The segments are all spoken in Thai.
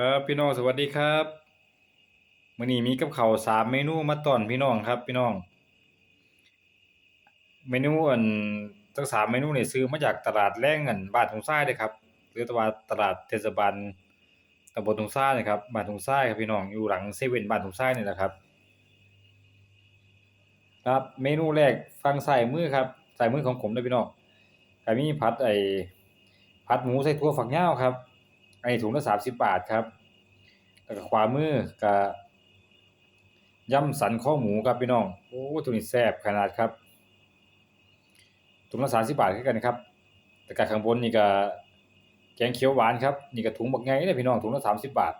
ครับพี่น้องสวัสดีครับมื้อนี้มีกับข้าวสามเมนูมาต้อนพี่น้องครับ พี่น้อง เมนูอันทั้งสามเมนูนี่ซื้อมาจากตลาดแรงอันบ้านทุ่งทรายเด้ครับหรือตว่าตลาดเทศบาลตำบลทุ่งทรายนะครับบ้านทุ่งทรายครับพี่น้องอยู่หลังเซเว่นบ้านทุ่งทรายนี่แหละครับ ครับ เมนูแรกฝั่งซ้ายมือครับซ้ายมือของผมเด้อพี่น้องก็มีผัดไอ้ผัดหมูใส่ถั่วฝักยาวครับ ไอ้ถุงละ30บบาทครับแล้วก็ขวามือก็ยำสันคอหมูครับพี่น้องโอ้ตัวนี้แซ่บขนาดครับถุงละ30บบาทคือกันครับแต่ก็ข้างบนนี่ก็แกงเขียวหวานครับนี่ก็ถุงบักใหญ่เลยพี่น้องถุงละ30บบาท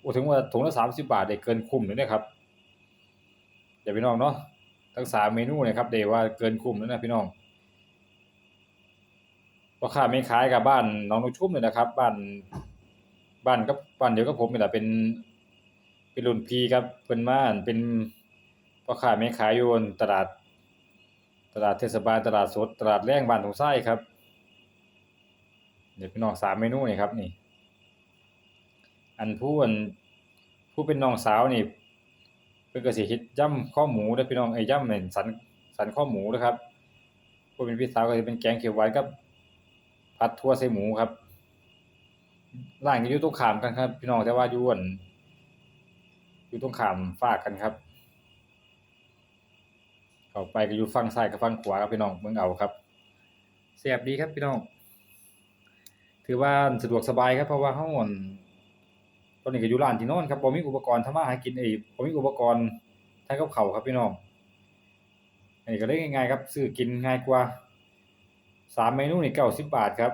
โอ้ถึงว่าถุงละ30บบาทได้เกินคุ้มเลยนะครับอย่าพี่น้องเนาะทั้งสามเมนูเนี่ยครับได้ว่าเกินคุ้มแล้วนะพี่น้อง พ่อค้าแม่ขายกับบ้านหนองนกชุ่มนี่นะครับ บ้านบ้านกับบ้านเดียวกับผมนี่แหละเป็น เป็นรุ่นพีครับเพิ่นมานเป็นพ่อค้าแม่ขายอยู่นตลาด ตลาดเทศบาลตลาดสดตลาดแรงบ้านทุ่งทรายครับนี่พี่น้องสามเมนูนี่ครับนี่ อันผู้อันผู้เป็นน้องสาวนี่เพิ่นก็สิเฮ็ดยำข้อหมูเด้อพี่น้องไอ้ย่ำเนั่นสันสันข้อหมูเด้อครับผู้เป็นพี่สาวก็สิเป็นแกงเขียวหวานกับ ผัดถั่วใส่หมูครับร้านก็อยู่ตรงขามกันครับ พี่น้องแต่ว่าอยู่อันอยู่ตรงขามฝากกันครับเข้าไปก็อยู่ฝั่งซ้ายกับฝั่งขวาครับพี่น้องเบิ่งเอาครับแซ่บดีครับพี่น้อง ถือว่าสะดวกสบายครับเพราะว่าเฮาอั่นตอนนี้ก็อยู่ร้านที่นอนครับบ่มีอุปกรณ์ทำมาหากินไอ้บ่มีอุปกรณ์ทำกับข้าครับพี่น้องอันนี้ก็เลยง่ายๆครับซื้อกินง่ายกว่า สามเมนูนี่90บบาทครับ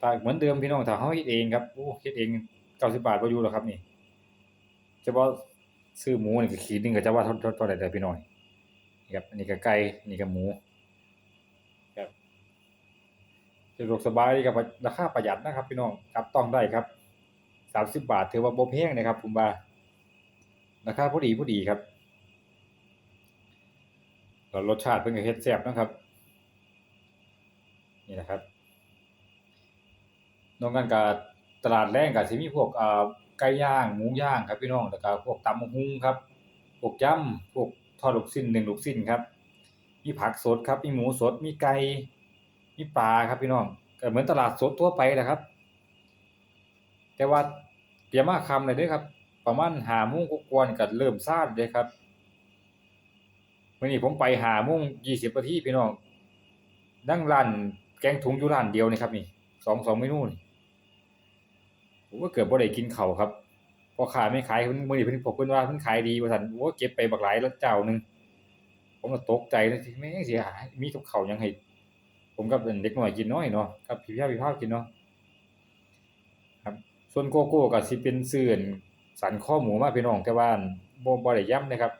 ถ้าเหมือนเดิมพี่น้องถ้าเฮาเฮ็ดเองครับโอ้เฮ็ดเอง90บาทบ่อยู่หรอกครับนี่เฉพาะซื้อหมูนี่ก็ขีดนึงก็จะว่าเท่าท่าเท่าใดเด้อพี่น้อยนี่ครับอันนี้ก็ไก่อันนี้ก็หมูครับสะดวกสบายดีครับราคาประหยัดนะครับ พี่น้องจับต้องได้ครับ30บบาทถือว่าบ่แพงนะครับผมว่าราคาพอดีพอดีครับรสชาติเพิ่นก็เฮ็ดแซ่บนะครับ นี่นะครับ นอกนั้นก็ตลาดแรงก็สิมีพวกอ่อไก่ย่างหมูย่างครับพี่น้องแล้วก็พวกตำบักหุ่งครับพวกยำพวกทอดลูกชิ้นนึ่งลูกชิ้นครับมีผักสดครับมีหมูสดมีไก่มีปลาครับพี่น้องก็เหมือนตลาดสดทั่วไปแหละครับ แต่ว่าเตรียมมาคำเลยด้อครับ ประมาณ5โมงกวนี่ก็เริ่มซาเด้ครับมื้อนี้ผมไป5โมง20นาทีพี่น้องนั่งร้านแกงถุงอยู่ร้านเดียวนี่ครับนี่สองสองเมนูนี่ ผมก็เกือบบ่ได้กินเข้าครับพอค้าแม่ขายเพิ่นมื้อนี้เพิ่นบอกเพิ่นว่าเพิ่นขายดีว่าซั่นโอ้เก็บไปบักหลายแล้วเจ้าหนึงผมก็ตกใจเลยสิแม่งสิหามีกับข้ายังให้ผมกับเด็กน้อยกินน้อยเนาะกับพี่พาพี่พากินเนาะครับส่วนโกโก้ก็สิเป็นซื้ออั่นสันคอหมูมาพี่น้องแต่ว่าอั่นบ่บ่ได้ยำนะครับ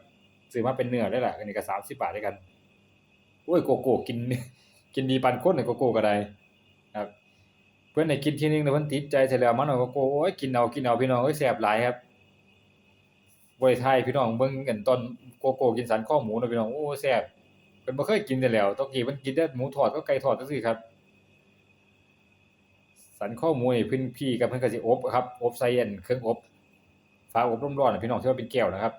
ซื้อมาเป็นเนื้อเลยล่ะอันนี้ก็30บาทด้วยกันโอ้ยโกโก้กินกินดีปานคนน่ะโกโก้ก็ได้ เพิ่นให้กินทีนึงแล้วเพิ่นติดใจเสร็จแล้วมันเอาโกโก้โอ้ยกินเอากินเอาพี่น้องเอ้ยแซ่บหลายครับบ่ได้ถ่ายให้พี่น้องเบิ่งกันตอนโกโก้กินสันคอหมูนะพี่น้องโอ้แซ่บเพิ่นบ่เคยกินแต่แล้วตะกี้เพิ่นกินแต่หมูทอดกับไก่ทอดจังซี่ครับ สันคอหมูนี่เพิ่นพี่ก็เพิ่นก็สิอบครับอบใส่อันเครื่องอบฝาอบลมร้อนน่ะพี่น้องที่ว่าเป็นแก้วนะครับ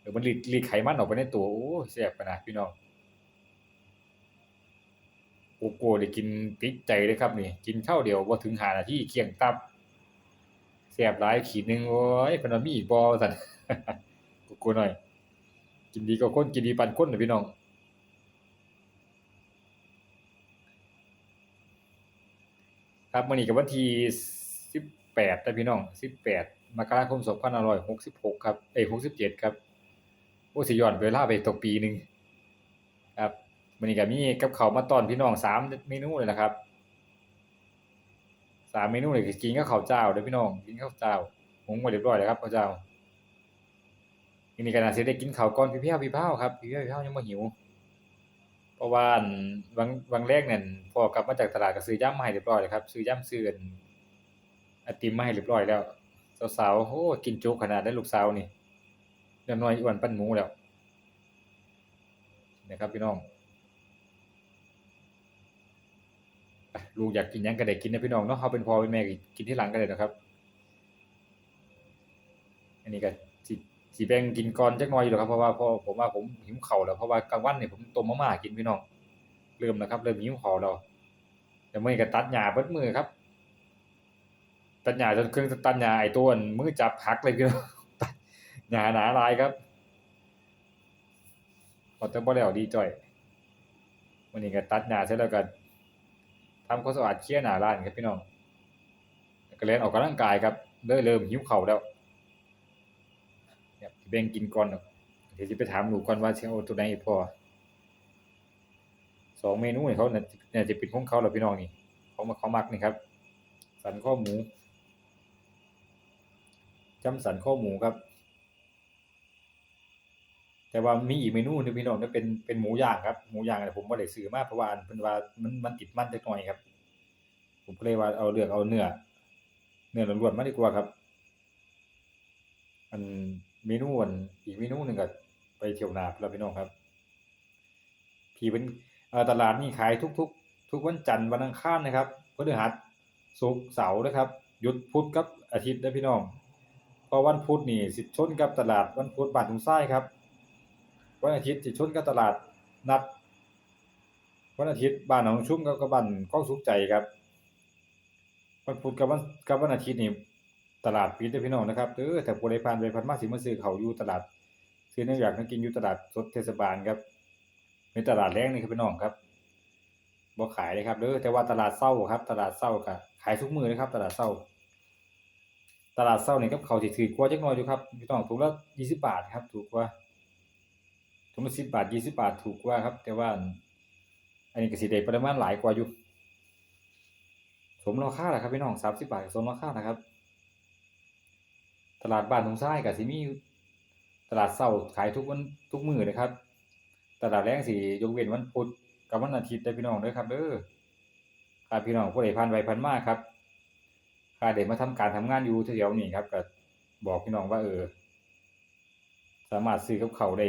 เดี๋ยวมันรีดรีดไขมันออกไปในตัวโอ้แซ่บขนาดพี่น้อง โกโก้นี่กินติดใจเลยครับนี่กินข้าวเดียวบ่ถึง5นาทีเคียงตับแซ่บหลายขีดหนึงโอ้ยพนมีอีกบ่ว่าซั่นโกโก้น้อย กินดีกว่าคนกินดีปานคนน่ะพี่น้องครับมื้อนี้ก็วันที่18นะพี่น้อง18มกราคม2566ครับเอ้ย67ครับโอ้สิย้อนเวลาไปตกปีหนึ่งครับ มื้อนี้ก็มีกับเขามาตอนพี่น้อง3เมนูเลยนะครับสามเมนูนี่ก็กินกับข้าวเจ้าเด้อพี่น้องกินข้าวเจ้าหุงไว้เรียบร้อยแล้วครับข้าวเจ้าทีนี้ก็น่าสิได้กินข้าวก่อนพี่เพียวพี่เพาครับพี่เพียวพี่เพายังบ่หิว เพราะว่าวังวังแรกเนั่นพ่อกลับมาจากตลาดก็ซื้อย่ำมาให้เรียบร้อยแล้วครับซื้อย่ำซื้อนไอติมมาให้เรียบร้อยแล้วสาวๆโอ้กินจุขนาดนั้ลูกสาวนี่อย่างน้อยอ้วนปานหมูแล้วนะครับพี่น้อง ไป ลูกอยากกินยังก็ได้กินนะพี่น้องเนาะเฮาเป็นพ่อเป็นแม่กินที่หลังก็ได้นะครับ อันนี้ก็สิสิแบงกินก่อนจักหน่อยอยู่ดอกครับเพราะว่าพ่อผมว่าผมหิวเข้าแล้วเพราะว่ากลางวันเนี่ยผมต้มมาม่ากินพี่น้องเริ่มแล้วครับ เริ่มหิวเข้าแล้วแต่เมื้อนี้ก็ตัดหญ้าเบิดมือครับ ตัดหญ้าจนเครื่องตัดหญ้าไอ้ตัวนมือจับหักเลยพี่น้องตัดหญ้าหนาลายครับพอแต่บ่แล้วดีจ้อยมื้อนี้ก็ตัดหญ้าเสร็จแล้วก็ ทำความสะอาดเคลียร์หนาร้านครับพี่น้องก็เล่นออกกำลังกายครับเริ่มเริ่มหิวข้าแล้วครับสิแบ่งกินก่อนเนาะเดี๋ยวสิไปถามหนูก่อนว่าสิเอาตัวไหนพอสองเมนูนี่เขาน่าน่าจะเป็นของเขาแล้วพี่น้องนี่เขามาเขามักนี่ครับ สันข้อหมูจำสันข้อหมูครับ แต่ว่ามีอีกเมนูหนึงพี่น้องนั่นเป็นเป็นหมูย่างครับหมูย่างเนี่ผมบ่ได้ซื้อมาเพราะว่าเพิ่นว่ามันมันติดมันจักหน่อยครับ ผมก็เลยว่าเอาเลือกเอาเนื้อเนื้อล้วนๆมาดีกว่าครับ อันเมนูอันอีกเมนูหนึ่งก็ไปเที่ยวนาพุ่นล่ะพี่น้องครับที่เป็นตลาดนี่ขายทุก ๆ ทุกวันจันทร์วันอังคารนะครับพฤหัสศุกร์เสาร์นะครับหยุดพุธกับอาทิตย์เด้อพี่น้องพราะวันพุธนี่สิชนกับตลาดวันพุธบานทุ่งทรายครับ วันอาทิตย์สิชนกับตลาดนัด วันอาทิตย์บ้านหนองชุ่มกับกับบ้านคลองสุขใจครับวันพุธกับวันกับวันอาทิตย์นี่ตลาดปิดเด้อพี่น้องนะครับเด้อแต่ผู้ใดผ่านไปผ่านมาสิมาซื้อข้าอยู่ตลาด ซื้อแนวออยากมากินอยู่ตลาดสดเทศบาลครับเป็นตลาดแรงนี่ครับพี่น้องครับบ่ขายเลยครับเด้อแต่ว่าตลาดเช้าครับ ตลาดเช้าก็ขายทุกมือเลยครับ ตลาดเช้า ตลาดเช้านี่กับข้าถูกกว่าจักหน่อยอยู่ครับพี่น้องถุงละ20บาทครับ ถูกกว่า ถุงละ10บาท20บาทถูกกว่าครับ แต่ว่า อันนี้กสิได้ปริมาณหลายกว่าอยู่ สมราคาแหละครับพี่น้อง30บาทสมราคานะครับ ตลาดบ้านทุ่งทรายก็สิมีตลาดเช้าขายทุกวันทุกมือเลยครับ ตลาดแรงสิยกเว้นวันพุธกับวันอาทิตย์เด้พี่น้องด้อครับเด้อถ้าพี่น้องผู้ใดผ่านไปผ่านมาครับถ้าได้มาทำการทำงานอยู่แถวนี้ครับก็บอกพี่น้องว่าเออสามารถซื้อกับข้าได้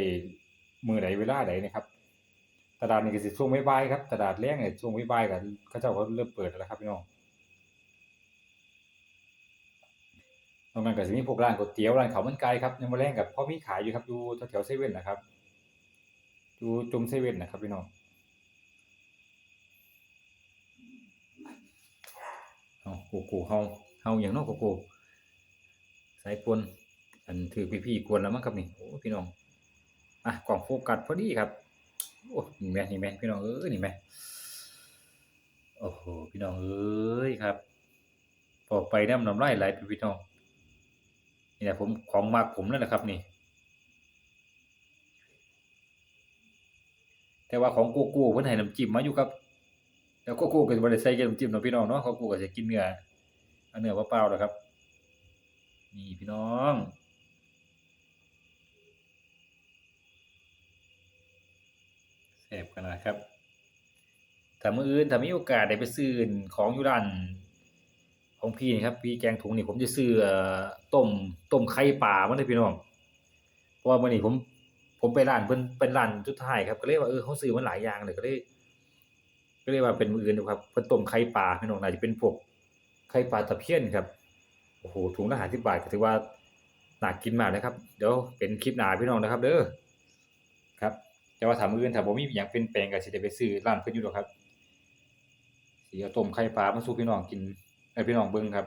มื้อใดเวลาใดนะครับตลาดนี้ก็สิช่วงบ่ายครับตลาดแรงเนี่ยช่วงบ่ายๆก็เขาเจ้าก็เริ่มเปิดแล้วครับพี่น้องนอกนั้นก็สิมีพวกร้านก๋วยเตี๋ยวร้านข้าวมันไก่ครับยามมื้อแลงก็พอมีขายอยู่ครับอยู่แถวเซเว่นนะครับอยู่จุมเซเว่นนะครับพี่น้องเอาโกโก้เฮาเฮาหยังนาะโกโก้สายปนอันถือพี่ๆกวนแล้วมั้งครับนี่โอ้พี่น้อง อะกล้องโฟกัสพอดีครับโอ้นี่แม่นี่แม่พี่น้องเอ้ยนี่แม่โอ้โหพี่น้องเอ้ยครับพอไปน้ำน้ำลายไหลไปพี่น้องนี่แหละผมของมากผมนั่นแหละครับนี่ แต่ว่าของโกโก้เพิ่นให้น้ำจิ้มมาอยู่ครับแล้วโกโก้ก็บ่ได้ใส่น้ำจิ้มเนาะพี่น้องเนาะโกโก้ก็จะกินเนื้อเนื้อเปล่าๆแหล้วครับ นี่พี่น้องแซ่ บขนาดครับถ้ามืออื่นถ้ามีโอกาสได้ไปซื้อของอยู่ร้านของพี่นี่ครับพี่แกงถุงนี่ผมจะซื้อต้มต้มไข่ปลามาเด้พี่น้องเพราะว่ามื้อนี้ผมผมไปร้านเพิ่นเป็นร้านสุดท้ายครับก็เลยว่าเออเขาซื้อมาหลายอย่างเลยก็เลยก็เลยว่าเป็นมืออื่นดีกว่าครับเพิ่นต้มไข่ปลาพี่น้องน่าจะเป็นพวกไข่ปลาตะเพียนครับโอ้โฮถุงละ50บาทก็ถือว่าน่ากินมากนะครับ เดี๋ยวเป็นคลิปหน้าพี่น้องนะครับ เด้อ แต่ว่าถามื้ออื่นถ้าบ่มีหยังเปลี่ยนแปลงก็สิได้ไปซื้อร้านเพิ่นอยู่ดอกครับสิเอาต้มไข่ปลามาสู่พี่น้องกินให้พี่น้องเบิ่งครับ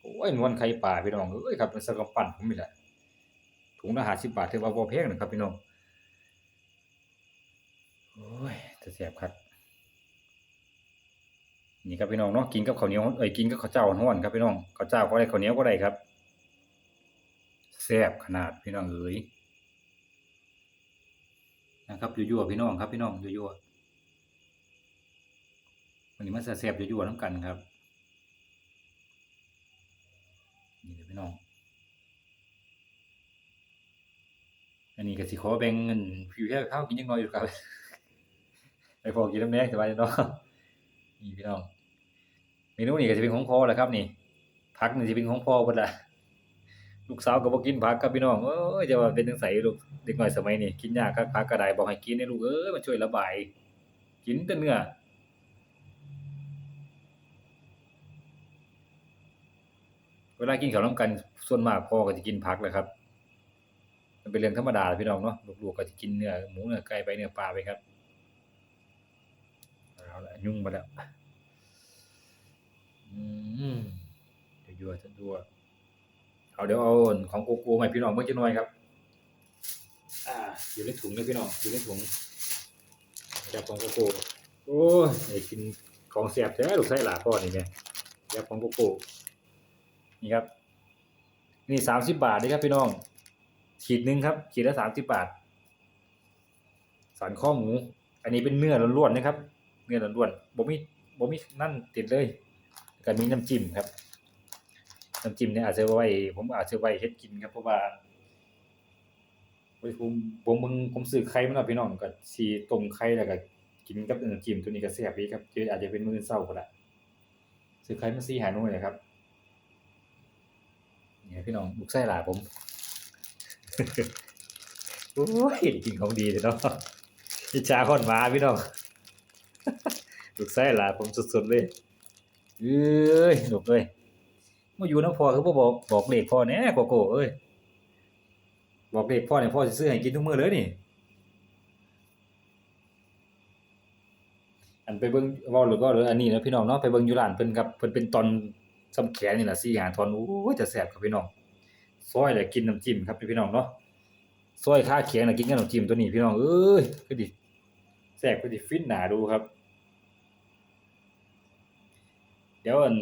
โอ้ยนวลไข่ปลาพี่น้องเอ้ยครับมันสกปั้นผมนี่แหละถุงละ50บาทถือว่าบ่แพงนะครับพี่น้องโอ้ยจะแซ่บคักนี่ครับพี่น้องเนาะกินกับข้าวเหนียวเอ้ยกินกับข้าวเจ้าร้อนครับพี่น้องข้าวเจ้าก็ได้ข้าวเหนียวก็ได้ครับแซ่บขนาดพี่น้องเอ้ย นะครับยั่วๆพี่น้องครับพี่น้องยั่วๆวันนี้มาแซ่บยั่วๆนํกันครับนี่เด้อพี่น้อง อันนี้ก็สิขอแบ่งเงินพี่แค่ข้าวกินจักหน่อยอยู่ครับไปพอกินน้ำแดงสบายเนาะนี่พี่น้องเมนูนี้ก็สิเป็นของพ่อแหละครับนี่ผักนี่สิเป็นของพ่อเบิดล่ะ ลูกสาวก็บ่กินผักกับพี่น้องเอ้ยจะว่าเป็นจังไสลูกเด็กน้อยสมัยนี้กินยากคักผักก็ได้บอกให้กินให้ลูกเอ้ยมันช่วยระบาย กินแต่เนื้อเวลากินข้าวน้ำกันส่วนมากพ่อก็จะกินผักแหละครับ มันเป็นเรื่องธรรมดาพี่น้องเนาะลูกๆก็จะกินเนื้อหมูเนื้อไก่ไปเนื้อปลาไปครับเอาละยุ่งมาแล้วอืมยั่วจะดัว เอาเดี๋ยวเอาของโกโก้ให้พี่น้องเบิ่งจักหน่อยครับ อ่า อยู่ในถุงเลยพี่น้องอยู่ในถุงจับของโกโก้โอ้ยได้กินของแซ่บแท้ลูกไส้หลาพ่อนี่แม่จับของโกโก้นี่ครับ นี่สามสิบบาทนี่ครับพี่น้อง ขีดหนึ่งครับ ขีดละสามสิบบาท สันข้อหมู อันนี้เป็นเนื้อล้วนๆนะครับ เนื้อล้วนๆบ่มีบ่มีนั่นติดเลยก็มีน้ำจิ้มครับ น้ำจิ้มเนี่ยอาจจะไว้ผมอาจจะไว้เฮ็ดกินครับเพราะว่าไว้ผมผมมึงผมซื้อไข่มาแล้วพี่น้องก็สิต้มไข่แล้วก็กินกับน้ำจิ้มตัวนี้ก็แซ่บดีครับคืออาจจะเป็นมื้อเช้าก็ได้ซื้อไข่มา4 5หาน่วยนะครับนี่ครับพี่น้องลูกไส้หลาผมโอ้ยกินของดีเลยเนาะอิจฉาคนมาพี่น้องลูกไส้หลาผมสุดๆเลยเอ้ยหนุกเลย มาอยู่น้ำพ่อคือบ่บอกบอกเลขพ่อแน่โกโก้เอ้ยบอกเลขพ่อเนี่ยพ่อสิซื้อให้กินทุกมื้อเลยนี่ อันไปเบิ่งเว้าหรือก็หรืออันนี้นะพี่น้องเนาะไปเบิ่งอยู่ร้านเพิ่นครับเพิ่นเป็นตอนสำแขนนี่ล่ะ4 5ตอนโอ้ยจะแซ่บครับพี่น้องซอยแล้วกินน้ำจิ้มครับพี่น้องเนาะซอยขาเคียงน่ะกินกับน้ำจิ้มตัวนี้พี่น้องเอ้ยคือดิแซ่บคือดิฟินหนาดูครับ เดี๋ยวอัน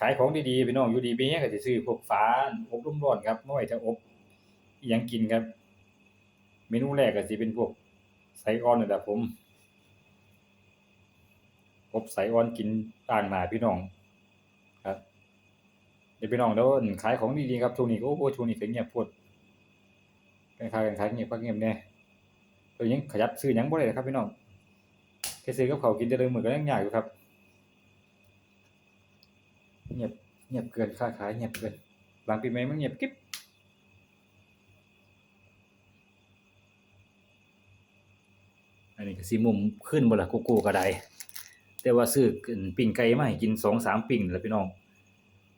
ขายของดีๆพี่น้องอยู่ดีมีหยังก็สิซื้อพวกฝาอบลมร้อนครับไมาไหว้ถ้าอบอยังกินครับ เมนูแรกก็สิเป็นพวกไส้อ่อนนี่แหละผมอบไส้อ่อนกินต่างหนาพี่น้องครับเดี๋ยวพี่น้องเดี๋ยวอันขายของดีๆครับช่วงนี้ก็โอ้โหช่วงนี้ก็เงียบโพดกันขายกันขายเงียบพักเงียบแน่ตัวยังขยับซื้อยังบ่ได้เลยครับพี่น้องแค่ซื้อกับเขากินแต่เดิมเหมือนก็ยังยากอยู่ครับ เงียบ เงียบเกินค้าขายเงียบเกิน หลังปีใหม่มันเงียบกิ๊บอันนี้ก็สิมุมขึ้นบ่ล่ะกโก้ก็ได้แต่ว่าซื้อปิ้งไก่มาให้กิน2-3ปิ้งแล้วพี่น้อง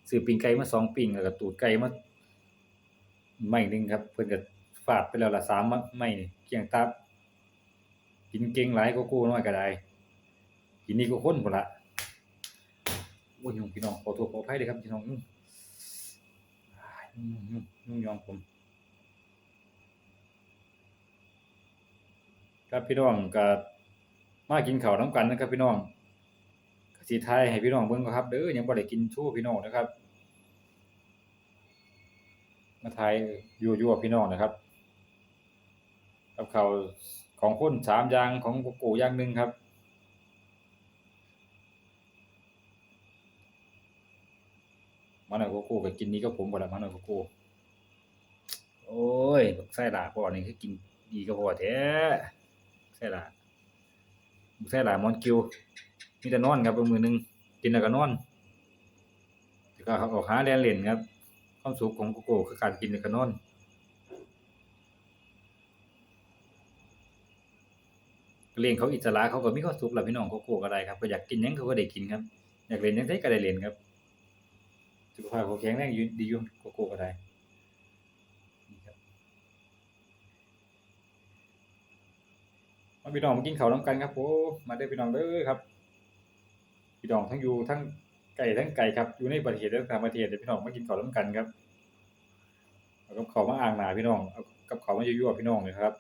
ซื้อปิ้งไก่มา2ปิ้งแล้วก็ตูดไก่มาไม้หนึ่งครับ เพิ่อนก็ฟาดไปแล้วล่ะ3มไม่เกลี้ยงตับกินเก่งหลายกว่ากูน้อยก็ได้กินนี่ก็คนพุ่นล่ะ โอ้ยยุงพี่น้องขอโทษขออภัยเด้อครับพี่น้องอืมอ้ายยุ่งยุ่งยุ่งยอมผมครับพี่น้องก็มากินข้าวนำกันนะครับ พี่น้องกสิถ่ายให้พี่น้องเบิ่งครับเด้อยังบ่ได้กินโชว์พี่น้องนะครับ มาถ่ายยั่วๆพี่น้องนะครับกับข้าวของคนสามอย่างของกโก้อย่างหนึ่งครับ มาหน่อยโกโก้ก็กินนี้ก็ผมบ่ละมาหน่อยโกโก้โอ้ยไส้หลาพ่อนี่คือกินดีก็พอแท้ไส้หลาไส้หลามอนกิวมีแต่นอนครับมื้อหนึงกินแล้วก็นอนแล้วก็ออกหาแลนเล่นครับ ความสุขของโกโก้คือการกินแล้วก็นอนเลี้ยงเขาอิสระเขาก็มีความสุขแหละพี่น้องโกโก้ก็ได้ครับก็อยากกินยังเขาก็ได้กินครับ อยากเล่นยังไสก็ได้เล่นครับ สุขภาพเขาแข็งแรงยู่ดีอยู่โกโก้ก็ได้นี่ครับมาพี่น้องมากินข้าวน้ำกันครับผมมาเด้พี่น้องเด้อครับ พี่น้องทั้งอยู่ทั้งไกลทั้งไกลครับอยู่ในประเทศและต่างประเทศเด้อพี่น้องมากินข้าวน้ำกันครับเอากับข้าวมาอ่างหนาพี่น้องเอากับข้าวมายั่วๆพี่น้องเลยครับ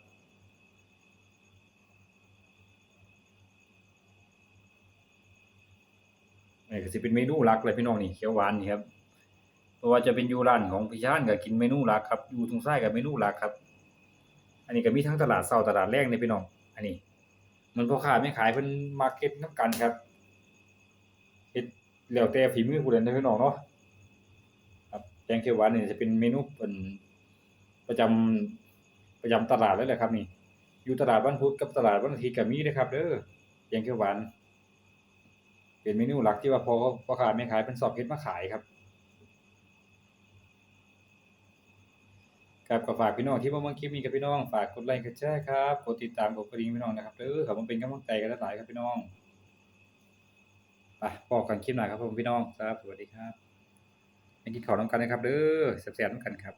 นี่ก็สิเป็นเมนูหลักเลยพี่น้องนี่เขียวหวานนี่ครับ เพราะว่าจะเป็นยูร้านของพี่ชานก็กินเมนูหลักครับยูทุงไส้ก็เมนูหลักครับ อันนี้ก็มีทั้งตลาดเช้าตลาดแลงนี่พี่น้อง อันนี้ มันพ่อค้าแม่ขายเพิ่นมาร์เก็ตนํกันครับเฮ็ดแล้วแต่ฝีมือผู้ใดนะพี่น้องเนาะครับแกงเขียวหวานนี่จะเป็นเมนูเพิ่นประจำประจำตลาดเลยแหละครับ นี่ อยู่ตลาดวันพุธกับตลาดวันอาทิตย์ก็มีเด้อครับเด้อแกงเขียวหวานเป็นเมนูหลักที่ว่าพอพ่อค้าแม่ขายเป็นสอบเฮ็ดมาขายครับ ครับก็ฝากพี่น้องที่มาเบิ่งคลิปนี้กับพี่น้องฝากกดไลค์กดแชร์ครับกดติดตามกดกระดิ่งพี่น้องนะครับเออครับมาเป็นกำลังใจกันหลายครับพี่น้องไปพบกันคลิปหน่อยครับผมพี่น้องครับสวัสดีครับมากินข้าวนำกันนะครับเด้อแซ่บๆนำกันครับ